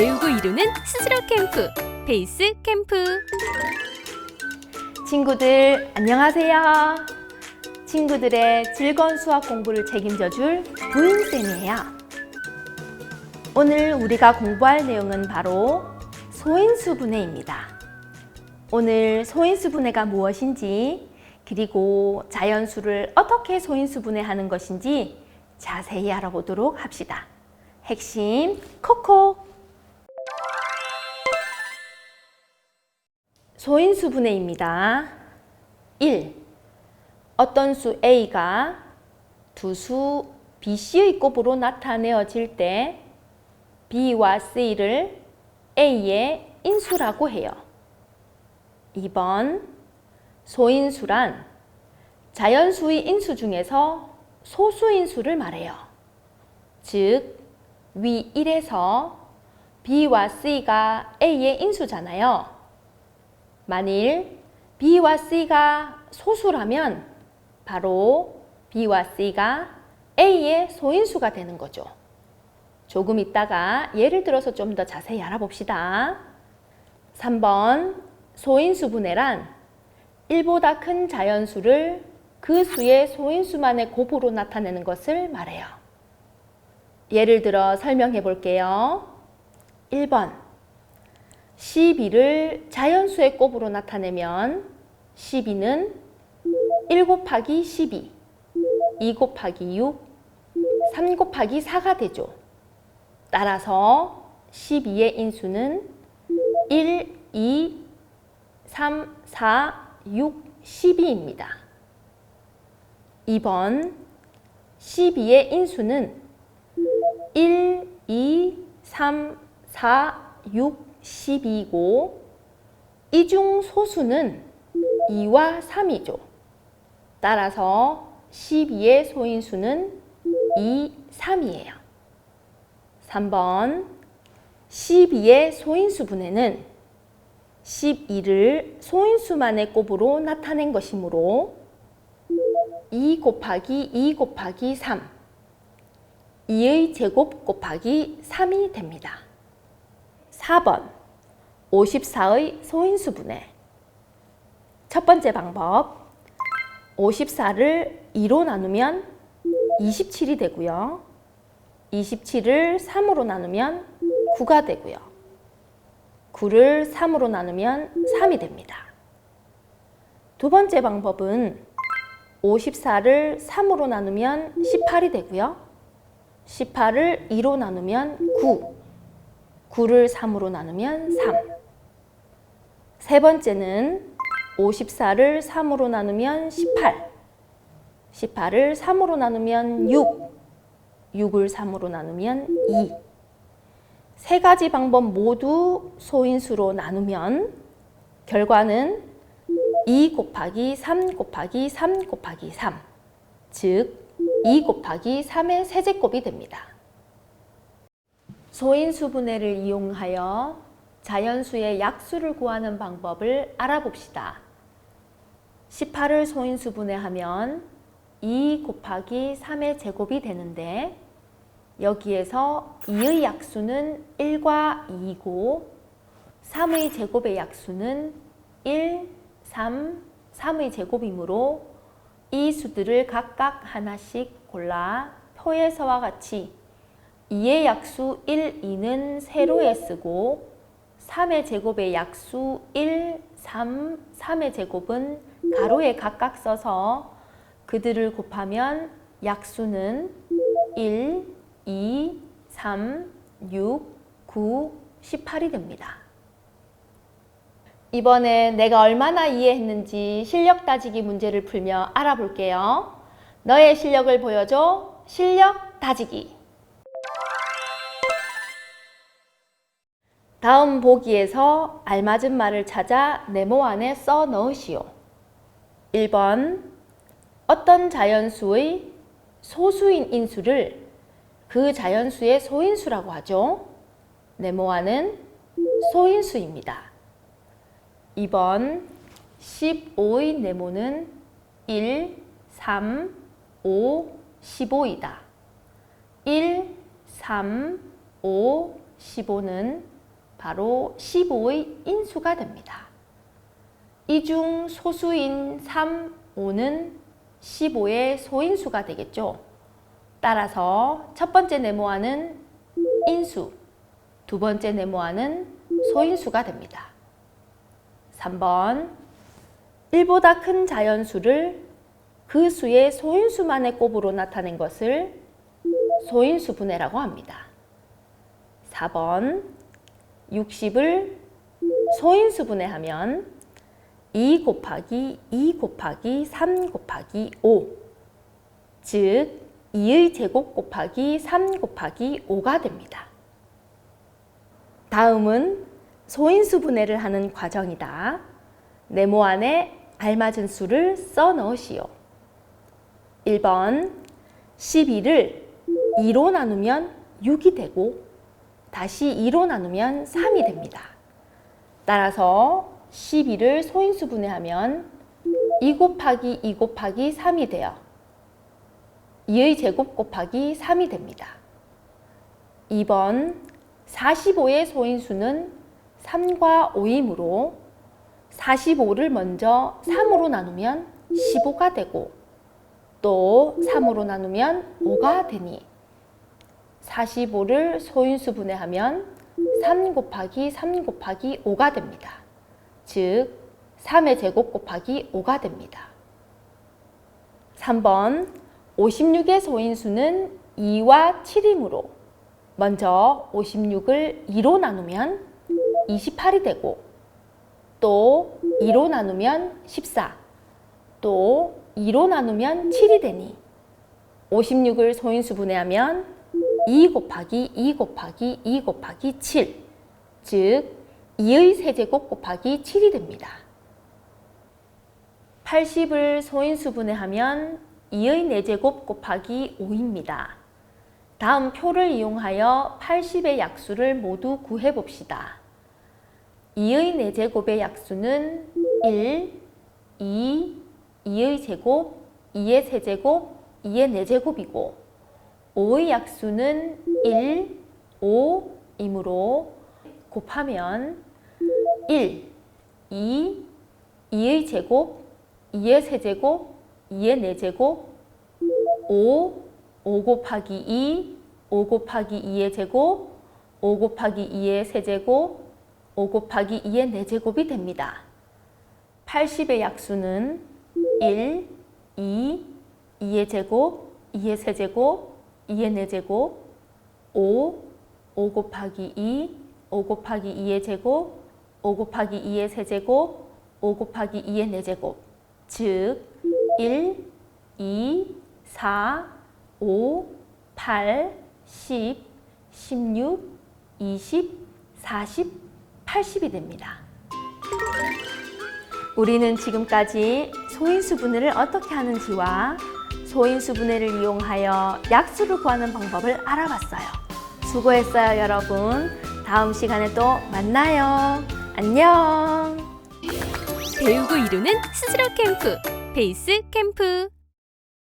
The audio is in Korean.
배우고 이루는 스스로 캠프 베이스 캠프 친구들 안녕하세요. 친구들의 즐거운 수학 공부를 책임져 줄 부인쌤이에요. 오늘 우리가 공부할 내용은 바로 소인수 분해입니다. 오늘 소인수 분해가 무엇인지 그리고 자연수를 어떻게 소인수 분해하는 것인지 자세히 알아보도록 합시다. 핵심 콕콕 소인수 분해입니다. 1. 어떤 수 A가 두 수 BC의 곱으로 나타내어질 때 B와 C를 A의 인수라고 해요. 2번 소인수란 자연수의 인수 중에서 소수인수를 말해요. 즉, 위 1에서 B와 C가 A의 인수잖아요. 만일 B와 C가 소수라면 바로 B와 C가 A의 소인수가 되는 거죠. 조금 있다가 예를 들어서 좀 더 자세히 알아봅시다. 3번 소인수 분해란 1보다 큰 자연수를 그 수의 소인수만의 곱으로 나타내는 것을 말해요. 예를 들어 설명해 볼게요. 1번 12를 자연수의 곱으로 나타내면 12는 1 곱하기 12, 2 곱하기 6, 3 곱하기 4가 되죠. 따라서 12의 인수는 1, 2, 3, 4, 6, 12입니다. 2번 12의 인수는 1, 2, 3, 4, 6, 12고 이 중 소수는 2와 3이죠. 따라서 12의 소인수는 2, 3이에요. 3번 12의 소인수 분해는 12를 소인수만의 곱으로 나타낸 것이므로 2 곱하기 2 곱하기 3 2의 제곱 곱하기 3이 됩니다. 4번 54의 소인수 분해 첫 번째 방법 54를 2로 나누면 27이 되고요. 27을 3으로 나누면 9가 되고요. 9를 3으로 나누면 3이 됩니다. 두 번째 방법은 54를 3으로 나누면 18이 되고요. 18을 2로 나누면 9. 9를 3으로 나누면 3. 세 번째는 54를 3으로 나누면 18. 18을 3으로 나누면 6. 6을 3으로 나누면 2. 세 가지 방법 모두 소인수로 나누면 결과는 2 곱하기 3 곱하기 3 곱하기 3. 즉, 2 곱하기 3의 세제곱이 됩니다. 소인수분해를 이용하여 자연수의 약수를 구하는 방법을 알아봅시다. 18을 소인수분해하면 2 곱하기 3의 제곱이 되는데 여기에서 2의 약수는 1과 2이고 3의 제곱의 약수는 1, 3, 3의 제곱이므로 이 수들을 각각 하나씩 골라 표에서와 같이 2의 약수 1, 2는 세로에 쓰고 3의 제곱의 약수 1, 3, 3의 제곱은 가로에 각각 써서 그들을 곱하면 약수는 1, 2, 3, 6, 9, 18이 됩니다. 이번에 내가 얼마나 이해했는지 실력 따지기 문제를 풀며 알아볼게요. 너의 실력을 보여줘. 실력 따지기. 다음 보기에서 알맞은 말을 찾아 네모 안에 써 넣으시오. 1번 어떤 자연수의 소수인 인수를 그 자연수의 소인수라고 하죠. 네모아는 소인수입니다. 2번 15의 네모는 1, 3, 5, 15이다. 1, 3, 5, 15는 바로 15의 인수가 됩니다. 이 중 소수인 3, 5는 15의 소인수가 되겠죠. 따라서 첫 번째 네모아는 인수, 두 번째 네모아는 소인수가 됩니다. 3번 1보다 큰 자연수를 그 수의 소인수만의 곱으로 나타낸 것을 소인수 분해라고 합니다. 4번 60을 소인수 분해 하면 2 곱하기 2 곱하기 3 곱하기 5 즉 2의 제곱 곱하기 3 곱하기 5가 됩니다. 다음은 소인수 분해를 하는 과정이다. 네모 안에 알맞은 수를 써 넣으시오. 1번 12를 2로 나누면 6이 되고 다시 2로 나누면 3이 됩니다. 따라서 12를 소인수 분해하면 2 곱하기 2 곱하기 3이 되어 2의 제곱 곱하기 3이 됩니다. 2번 45의 소인수는 3과 5이므로 45를 먼저 3으로 나누면 15가 되고 또 3으로 나누면 5가 되니 45를 소인수 분해하면 3 곱하기 3 곱하기 5가 됩니다. 즉 3의 제곱 곱하기 5가 됩니다. 3번 56의 소인수는 2와 7이므로 먼저 56을 2로 나누면 28이 되고 또 2로 나누면 14, 또 2로 나누면 7이 되니 56을 소인수 분해하면 2 곱하기 2 곱하기 2 곱하기 7, 즉 2의 세제곱 곱하기 7이 됩니다. 80을 소인수 분해 하면 2의 4제곱 곱하기 5입니다. 다음 표를 이용하여 80의 약수를 모두 구해 봅시다. 2의 4제곱의 약수는 1, 2, 2의 제곱, 2의 세제곱, 2의 4제곱이고 5의 약수는 1, 5이므로 곱하면 1, 2, 2의 제곱, 2의 세제곱, 2의 4제곱, 5, 5 곱하기 2, 5 곱하기 2의 제곱, 5 곱하기 2의 세제곱, 5 곱하기 2의 4제곱이 됩니다. 80의 약수는 1, 2, 2의 제곱, 2의 세제곱, 2의 4제곱, 5, 5 곱하기 2, 5 곱하기 2의 제곱, 5 곱하기 2의 세제곱, 5 곱하기 2의 4제곱, 즉 1, 2, 4, 5, 8, 10, 16, 20, 40, 80이 됩니다. 우리는 지금까지 소인수 분해를 어떻게 하는지와 소인수 분해를 이용하여 약수를 구하는 방법을 알아봤어요. 수고했어요, 여러분. 다음 시간에 또 만나요. 안녕. 배우고 이루는 스스로 캠프. 베이스 캠프.